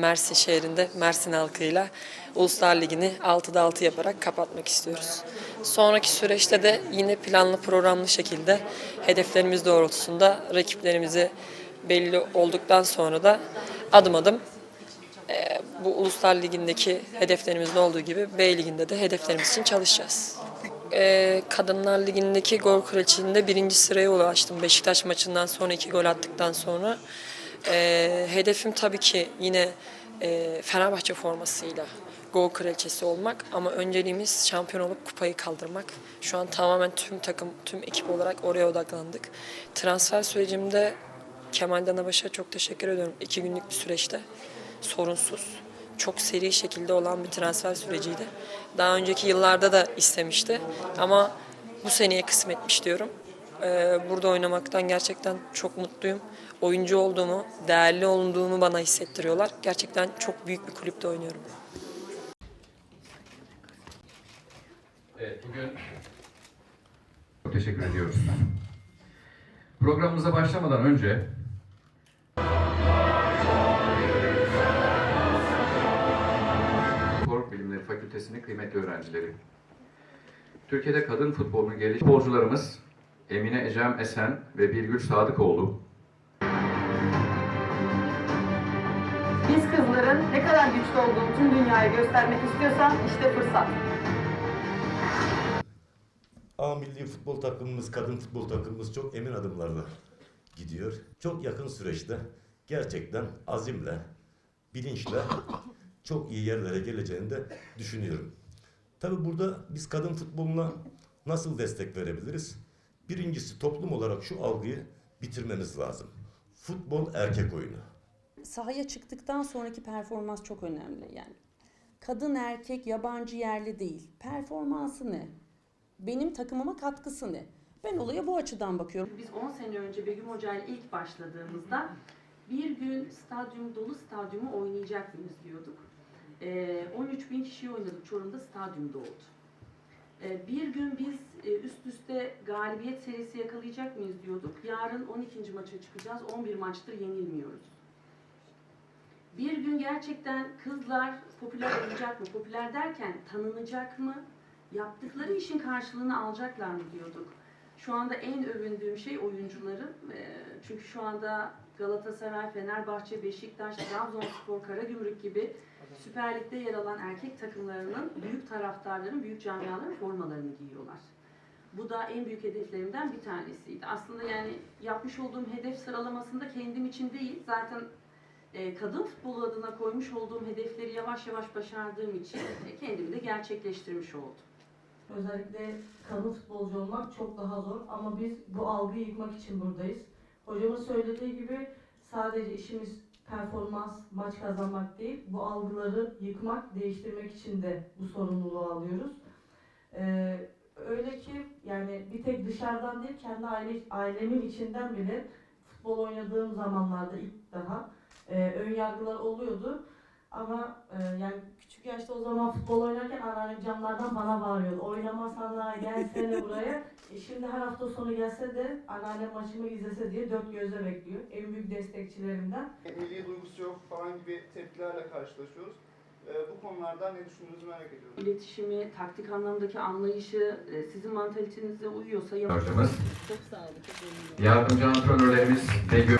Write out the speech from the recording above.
Mersin şehrinde Mersin halkıyla Uluslar Ligi'ni 6'da 6 yaparak kapatmak istiyoruz. Sonraki süreçte de yine planlı programlı şekilde hedeflerimiz doğrultusunda rakiplerimizi belli olduktan sonra da adım adım e, bu Uluslar Ligi'ndeki hedeflerimizin olduğu gibi B Ligi'nde de hedeflerimiz için çalışacağız. E, Kadınlar Ligi'ndeki gol kraliçeliğinde birinci sıraya ulaştım. Beşiktaş maçından sonra iki gol attıktan sonra. E, hedefim tabii ki yine e, Fenerbahçe formasıyla gol kraliçesi olmak ama önceliğimiz şampiyon olup kupayı kaldırmak. Şu an tamamen tüm takım, tüm ekip olarak oraya odaklandık. Transfer sürecimde Kemal Danabaş'a çok teşekkür ediyorum. İki günlük bir süreçte sorunsuz, çok seri şekilde olan bir transfer süreciydi. Daha önceki yıllarda da istemişti ama bu seneye kısmetmiş diyorum. Ee, burada oynamaktan gerçekten çok mutluyum. Oyuncu olduğumu, değerli olduğumu bana hissettiriyorlar. Gerçekten çok büyük bir kulüpte oynuyorum. Evet, bugün çok teşekkür ediyoruz. Programımıza başlamadan önce Spor Bilimleri Fakültesinin kıymetli öğrencileri. Türkiye'de kadın futbolunu geliş futbolcularımız Emine Ecem Esen ve Birgül Sadıkoğlu Biz kızların ne kadar güçlü olduğunu tüm dünyaya göstermek istiyorsan işte fırsat. A milli futbol takımımız, kadın futbol takımımız çok emin adımlarla gidiyor. Çok yakın süreçte gerçekten azimle, bilinçle çok iyi yerlere geleceğini de düşünüyorum. Tabii burada biz kadın futboluna nasıl destek verebiliriz? Birincisi toplum olarak şu algıyı bitirmemiz lazım. Futbol erkek oyunu. sahaya çıktıktan sonraki performans çok önemli yani. Kadın erkek yabancı yerli değil. Performansı ne? Benim takımıma katkısı ne? Ben olaya bu açıdan bakıyorum. Biz 10 sene önce Begüm Hoca ile ilk başladığımızda bir gün stadyum dolu stadyumu oynayacak mıyız diyorduk. Ee, 13 bin kişi oynadık Çorum'da stadyum doldu. Ee, bir gün biz e, galibiyet serisi yakalayacak mıyız diyorduk. Yarın 12. maça çıkacağız. 11 maçtır yenilmiyoruz. Bir gün gerçekten kızlar popüler olacak mı? Popüler derken tanınacak mı? Yaptıkları işin karşılığını alacaklar mı diyorduk. Şu anda en övündüğüm şey oyuncuların. Eee, Çünkü şu anda Galatasaray, Fenerbahçe, Beşiktaş, Trabzonspor, Karagümrük gibi Süper Lig'de yer alan erkek takımlarının büyük taraftarların, büyük camiaların formalarını giyiyorlar. Bu da en büyük hedeflerimden bir tanesiydi. Aslında yani yapmış olduğum hedef sıralamasında kendim için değil, zaten e, kadın futbolu adına koymuş olduğum hedefleri yavaş yavaş başardığım için e, kendimi de gerçekleştirmiş oldum. Özellikle kadın futbolcu olmak çok daha zor ama biz bu algıyı yıkmak için buradayız. Hocamın söylediği gibi sadece işimiz performans, maç kazanmak değil, bu algıları yıkmak, değiştirmek için de bu sorumluluğu alıyoruz. Ee, öyle ki yani bir tek dışarıdan değil, kendi aile, ailemin içinden bile futbol oynadığım zamanlarda ilk daha e, ön yargılar oluyordu. Ama e, yani küçük yaşta o zaman futbol oynarken anneannem camlardan bana bağırıyordu. Oynamasan da gelsene buraya. E, şimdi her hafta sonu gelse de anneannem maçımı izlese diye dört gözle bekliyor. En büyük destekçilerimden. milli duygusu yok falan gibi tepkilerle karşılaşıyoruz. Ee, bu konularda ne düşündüğünüzü merak ediyorum. İletişimi, taktik anlamdaki anlayışı e, sizin mantalitenize uyuyorsa yap- hocamız, Çok sağ olun. Yardımcı antrenörlerimiz Begüm